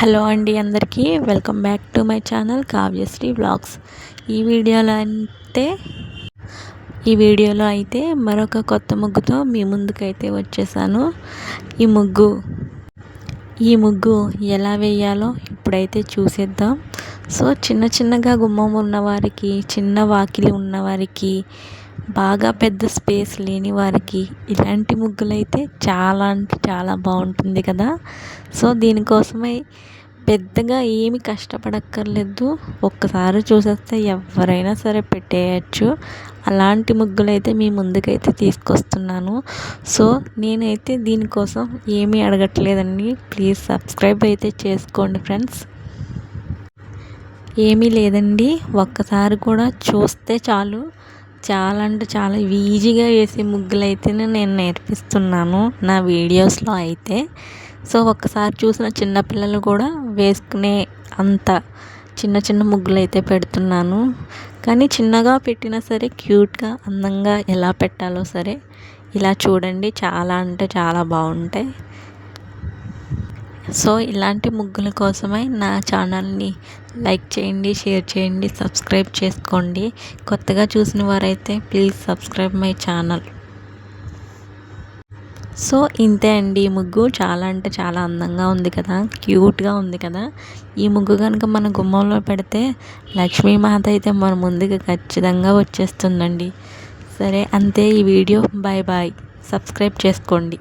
Hello అండి అందరికీ. Welcome back to my channel Kavyashri vlogs. ఈ వీడియోలో అంటే ఈ వీడియోలో అయితే మరొక కొత్త ముగ్గుతో మీ ముందుకైతే వచ్చేసాను. ఈ ముగ్గు ఈ ముగ్గు ఎలా వేయాలో ఇప్పుడైతే చూసేద్దాం. సో చిన్న చిన్నగా గుమ్మం ఉన్నవారికి చిన్న వాకిలి ఉన్నవారికి బాగా పెద్ద స్పేస్ లేని వారికి ఇలాంటి ముగ్గులైతే చాలా అంటే చాలా బాగుంటుంది కదా. సో దీనికోసమై పెద్దగా ఏమి కష్టపడక్కర్లేదు. ఒక్కసారి చూసేస్తే ఎవరైనా సరే పెట్టేయచ్చు. అలాంటి ముగ్గులు అయితే మీ ముందుకైతే తీసుకొస్తున్నాను. సో నేనైతే దీనికోసం ఏమీ అడగట్లేదండి. ప్లీజ్ సబ్స్క్రైబ్ అయితే చేసుకోండి ఫ్రెండ్స్. ఏమీ లేదండి. ఒక్కసారి కూడా చూస్తే చాలు. చాలా అంటే చాలా ఈజీగా వేసే ముగ్గులు అయితేనే నేను నేర్పిస్తున్నాను నా వీడియోస్లో అయితే. సో ఒక్కసారి చూసిన చిన్నపిల్లలు కూడా వేసుకునే అంత చిన్న చిన్న ముగ్గులు అయితే పెడుతున్నాను. కానీ చిన్నగా పెట్టినా సరే క్యూట్గా అందంగా ఎలా పెట్టాలో సరే ఇలా చూడండి. చాలా అంటే చాలా బాగుంటాయి. సో ఇలాంటి ముగ్గుల కోసమై నా ఛానల్ని లైక్ చేయండి షేర్ చేయండి సబ్స్క్రైబ్ చేసుకోండి. కొత్తగా చూసిన వారైతే please subscribe my channel. So ఇంతే అండి ఈ ముగ్గు. చాలా అంటే చాలా అందంగా ఉంది కదా క్యూట్గా ఉంది కదా. ఈ ముగ్గు కనుక మన గుమ్మంలో పెడితే లక్ష్మీమాత అయితే మన ముందుకు ఖచ్చితంగా వచ్చేస్తుందండి. సరే అంతే ఈ వీడియో. Bye bye. సబ్స్క్రైబ్ చేసుకోండి.